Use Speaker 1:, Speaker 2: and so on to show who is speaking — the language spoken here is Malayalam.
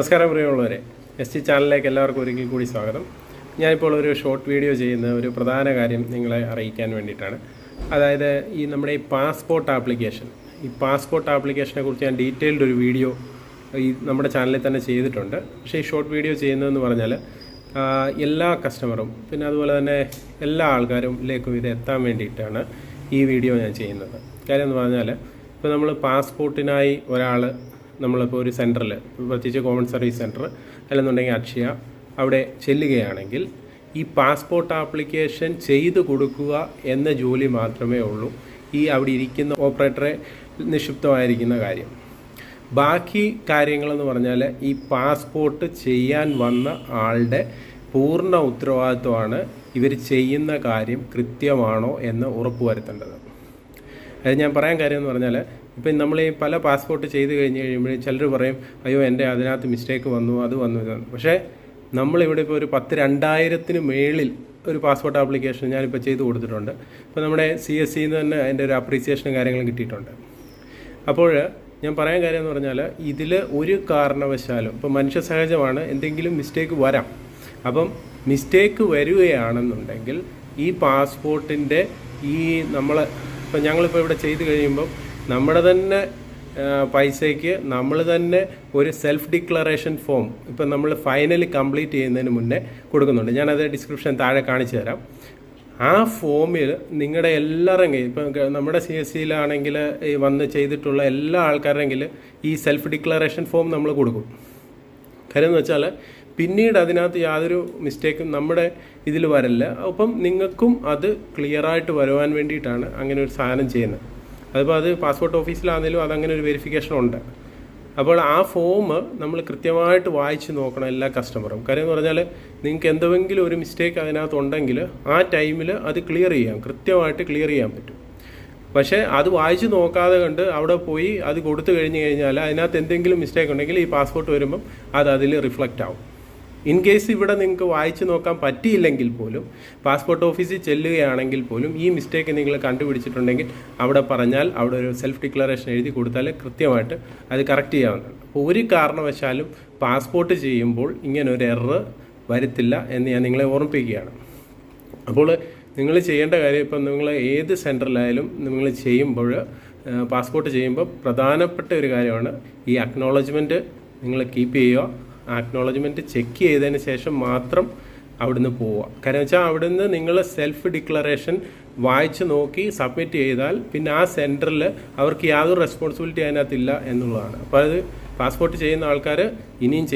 Speaker 1: നമസ്കാരം പ്രിയമുള്ളവരെ. എസ് ടി ചാനലിലേക്ക് എല്ലാവർക്കും ഒരിക്കൽ കൂടി സ്വാഗതം. ഞാനിപ്പോൾ ഒരു ഷോർട്ട് വീഡിയോ ചെയ്യുന്ന ഒരു പ്രധാന കാര്യം നിങ്ങളെ അറിയിക്കാൻ വേണ്ടിയിട്ടാണ്. അതായത് ഈ നമ്മുടെ ഈ പാസ്പോർട്ട് ആപ്ലിക്കേഷൻ. ഈ പാസ്പോർട്ട് ആപ്ലിക്കേഷനെ കുറിച്ച് ഞാൻ ഡീറ്റെയിൽഡ് ഒരു വീഡിയോ ഈ നമ്മുടെ ചാനലിൽ തന്നെ ചെയ്തിട്ടുണ്ട്. പക്ഷേ ഈ ഷോർട്ട് വീഡിയോ ചെയ്യുന്നതെന്ന് പറഞ്ഞാൽ എല്ലാ കസ്റ്റമറും പിന്നെ അതുപോലെ തന്നെ എല്ലാ ആൾക്കാരിലേക്കും ഇത് എത്താൻ വേണ്ടിയിട്ടാണ് ഈ വീഡിയോ ഞാൻ ചെയ്യുന്നത്. കാര്യം എന്ന് പറഞ്ഞാൽ ഇപ്പോൾ നമ്മൾ പാസ്പോർട്ടിനായി ഒരാൾ നമ്മളിപ്പോൾ ഒരു സെന്ററിൽ പ്രത്യേകിച്ച് കോമൺ സർവീസ് സെന്റർ അല്ലെന്നുണ്ടെങ്കിൽ അക്ഷയ അവിടെ ചെല്ലുകയാണെങ്കിൽ ഈ പാസ്പോർട്ട് ആപ്ലിക്കേഷൻ ചെയ്തു കൊടുക്കുക എന്ന ജോലി മാത്രമേ ഉള്ളൂ. ഈ അവിടെ ഇരിക്കുന്ന ഓപ്പറേറ്ററെ നിക്ഷിപ്തമായിരിക്കുന്ന കാര്യം. ബാക്കി കാര്യങ്ങളെന്ന് പറഞ്ഞാൽ ഈ പാസ്പോർട്ട് ചെയ്യാൻ വന്ന ആളുടെ പൂർണ ഉത്തരവാദിത്വമാണ് ഇവർ ചെയ്യുന്ന കാര്യം കൃത്യമാണോ എന്ന് ഉറപ്പുവരുത്തേണ്ടത്. അത് ഞാൻ പറയാൻ കാര്യം എന്ന് പറഞ്ഞാൽ ഇപ്പം നമ്മൾ ഈ പല പാസ്പോർട്ട് ചെയ്ത് കഴിഞ്ഞ് കഴിയുമ്പോൾ ചിലർ പറയും അയ്യോ എന്റെ അതിനകത്ത് മിസ്റ്റേക്ക് വന്നു അത് വന്നു ഇതാണ്. പക്ഷേ നമ്മളിവിടെ ഇപ്പോൾ ഒരു പത്ത് രണ്ടായിരത്തിന് മേളിൽ ഒരു പാസ്പോർട്ട് ആപ്ലിക്കേഷൻ ഞാനിപ്പോൾ ചെയ്ത് കൊടുത്തിട്ടുണ്ട്. ഇപ്പോൾ നമ്മുടെ സി എസ് സിന്ന് തന്നെ അതിന്റെ ഒരു അപ്രീസിയേഷനും കാര്യങ്ങളും കിട്ടിയിട്ടുണ്ട്. അപ്പോൾ ഞാൻ പറയാൻ കാര്യം എന്ന് പറഞ്ഞാൽ ഇതിൽ ഒരു കാരണവശാലും ഇപ്പോൾ മനുഷ്യ സഹജമാണ് എന്തെങ്കിലും മിസ്റ്റേക്ക് വരാം. അപ്പം മിസ്റ്റേക്ക് വരികയാണെന്നുണ്ടെങ്കിൽ ഈ പാസ്പോർട്ടിന്റെ ഈ നമ്മൾ ഇപ്പം ഞങ്ങളിപ്പോൾ ഇവിടെ ചെയ്ത് കഴിയുമ്പം നമ്മുടെ തന്നെ പൈസയ്ക്ക് നമ്മൾ തന്നെ ഒരു സെൽഫ് ഡിക്ലറേഷൻ ഫോം ഇപ്പം നമ്മൾ ഫൈനലി കംപ്ലീറ്റ് ചെയ്യുന്നതിന് മുന്നേ കൊടുക്കുന്നുണ്ട്. ഞാനത് ഡിസ്ക്രിപ്ഷൻ താഴെ കാണിച്ചു തരാം. ആ ഫോമിൽ നിങ്ങളുടെ എല്ലാവരും ഇപ്പം നമ്മുടെ സി എസ് സിയിലാണെങ്കിൽ വന്ന് ചെയ്തിട്ടുള്ള എല്ലാ ആൾക്കാരെങ്കിലും ഈ സെൽഫ് ഡിക്ലറേഷൻ ഫോം നമ്മൾ കൊടുക്കും. കാര്യം എന്ന് വെച്ചാൽ പിന്നീട് അതിനകത്ത് യാതൊരു മിസ്റ്റേക്കും നമ്മുടെ ഇതിൽ വരില്ല അപ്പം നിങ്ങൾക്കും അത് ക്ലിയറായിട്ട് വരുവാൻ വേണ്ടിയിട്ടാണ് അങ്ങനെ ഒരു സാധനം ചെയ്യുന്നത്. അതിപ്പോൾ അത് പാസ്പോർട്ട് ഓഫീസിലാണെങ്കിലും അതങ്ങനെ ഒരു വെരിഫിക്കേഷൻ ഉണ്ട്. അപ്പോൾ ആ ഫോം നമ്മൾ കൃത്യമായിട്ട് വായിച്ച് നോക്കണം എല്ലാ കസ്റ്റമറും കാര്യം എന്ന് പറഞ്ഞാൽ നിങ്ങൾക്ക് എന്തെങ്കിലും ഒരു മിസ്റ്റേക്ക് അതിനകത്ത് ഉണ്ടെങ്കിൽ ആ ടൈമിൽ അത് ക്ലിയർ ചെയ്യാം. കൃത്യമായിട്ട് ക്ലിയർ ചെയ്യാൻ പറ്റും. പക്ഷേ അത് വായിച്ച് നോക്കാതെ കണ്ട് അവിടെ പോയി അത് കൊടുത്തു കഴിഞ്ഞ് കഴിഞ്ഞാൽ അതിനകത്ത് എന്തെങ്കിലും മിസ്റ്റേക്ക് ഉണ്ടെങ്കിൽ ഈ പാസ്പോർട്ട് വരുമ്പം അത് അതിൽ റിഫ്ലക്റ്റ് ആവും. ഇൻ കേസ് ഇവിടെ നിങ്ങൾക്ക് വായിച്ചു നോക്കാൻ പറ്റിയില്ലെങ്കിൽ പോലും പാസ്പോർട്ട് ഓഫീസിൽ ചെല്ലുകയാണെങ്കിൽ പോലും ഈ മിസ്റ്റേക്ക് നിങ്ങൾ കണ്ടുപിടിച്ചിട്ടുണ്ടെങ്കിൽ അവിടെ പറഞ്ഞാൽ അവിടെ ഒരു സെൽഫ് ഡിക്ലറേഷൻ എഴുതി കൊടുത്താൽ കൃത്യമായിട്ട് അത് കറക്റ്റ് ചെയ്യാവുന്നതാണ്. അപ്പോൾ ഒരു കാരണവശാലും പാസ്പോർട്ട് ചെയ്യുമ്പോൾ ഇങ്ങനെ ഒരു എറർ വരുത്തില്ല എന്ന് ഞാൻ നിങ്ങളെ ഓർമ്മിപ്പിക്കുകയാണ്. അപ്പോൾ നിങ്ങൾ ചെയ്യേണ്ട കാര്യം ഇപ്പം നിങ്ങൾ ഏത് സെന്ററിലായാലും നിങ്ങൾ ചെയ്യുമ്പോൾ പാസ്പോർട്ട് ചെയ്യുമ്പോൾ പ്രധാനപ്പെട്ട ഒരു കാര്യമാണ് ഈ അക്നോളജ്മെന്റ് നിങ്ങൾ കീപ്പ് ചെയ്യുക. അക്നോളജ്മെന്റ് ചെക്ക് ചെയ്തതിന് ശേഷം മാത്രം അവിടുന്ന് പോവുക. കാരണം വെച്ചാൽ അവിടുന്ന് നിങ്ങൾ സെൽഫ് ഡിക്ലറേഷൻ വായിച്ച് നോക്കി സബ്മിറ്റ് ചെയ്താൽ പിന്നെ ആ സെന്ററിൽ അവർക്ക് യാതൊരു റെസ്പോൺസിബിലിറ്റി അതിനകത്തില്ല എന്നുള്ളതാണ്. അപ്പോൾ അത് പാസ്പോർട്ട് ചെയ്യുന്ന ആൾക്കാർ ഇനിയും